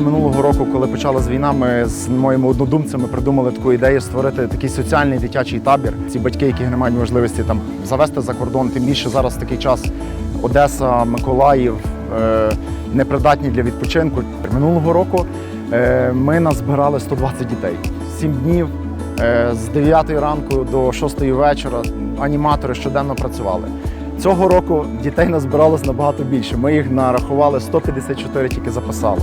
минулого року, коли почалась війна, ми з моїми однодумцями придумали таку ідею створити такий соціальний дитячий табір. Ці батьки, які не мають можливості там завести за кордон, тим більше зараз такий час Одеса, Миколаїв е, непридатні для відпочинку. Минулого року е, ми назбирали 120 дітей. Сім днів е, з 9 ранку до 6 вечора аніматори щоденно працювали. Цього року дітей назбиралось набагато більше. Ми їх нарахували 154 тільки записали.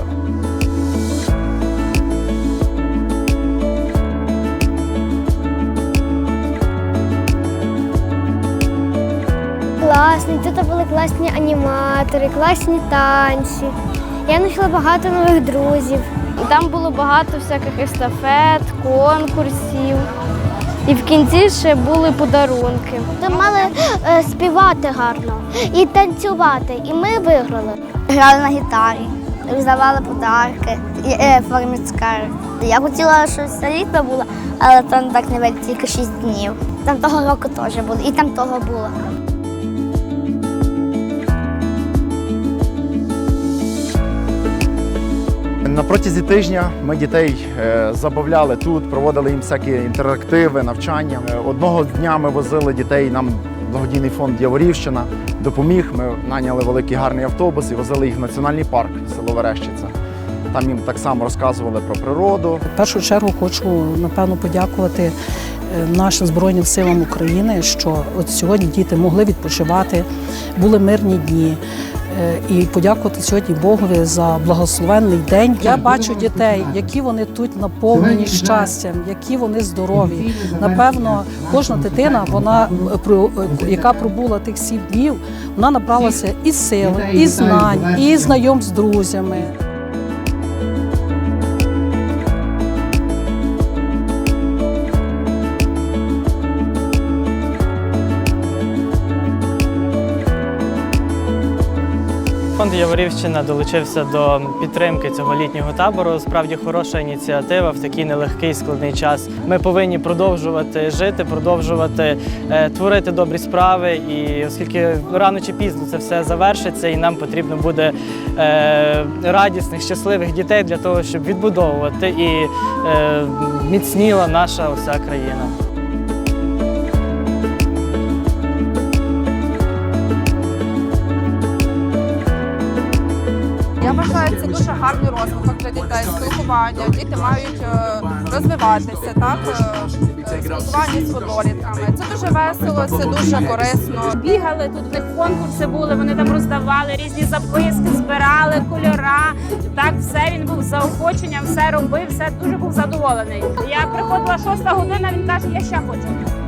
Класний, тут були класні аніматори, класні танці. Я знайшла багато нових друзів. І там було багато всяких естафет, конкурсів. І в кінці ще були подарунки. Ми мали е, співати гарно і танцювати, і ми виграли. Грали на гітарі, роздавали подарки і е, формі цукерок. Я хотіла, щоб все літо було, але там так не вийде, тільки 6 днів. Там того року теж було, і там того було. На протязі тижня ми дітей е, забавляли тут, проводили їм всякі інтерактиви, навчання. Е, Одного дня ми возили дітей. Нам благодійний фонд Яворівщина допоміг. Ми наняли великий гарний автобус і возили їх в національний парк село Верещиця. Там їм так само розказували про природу, В першу чергу хочу напевно подякувати е, нашим Збройним силам України, що от сьогодні діти могли відпочивати, були мирні дні. Е, І подякувати сьогодні Богові за благословенний день. Я бачу дітей, які вони тут наповнені щастям, які вони здорові. Напевно, кожна дитина, вона про- е, яка пробула тих сім днів, вона набралася і сили, і знань, і знайом з друзями. Фонд Яворівщина долучився до підтримки цього літнього табору. Справді хороша ініціатива в такий нелегкий складний час. Ми повинні продовжувати жити, продовжувати е, творити добрі справи. І оскільки рано чи пізно це все завершиться, і нам потрібно буде е, радісних, щасливих дітей для того, щоб відбудовувати і е, міцніла наша вся країна. Це дуже гарний розвиток для дітей, спілкування. Діти мають е, розвиватися, так е, спілкування з однолітками. Це дуже весело, це дуже корисно. бігали, тут в них конкурси були, вони там роздавали різні записки, збирали кольора. Так, все він був заохоченням, все робив, все дуже був задоволений. Я приходила шоста година, він каже, я ще хочу.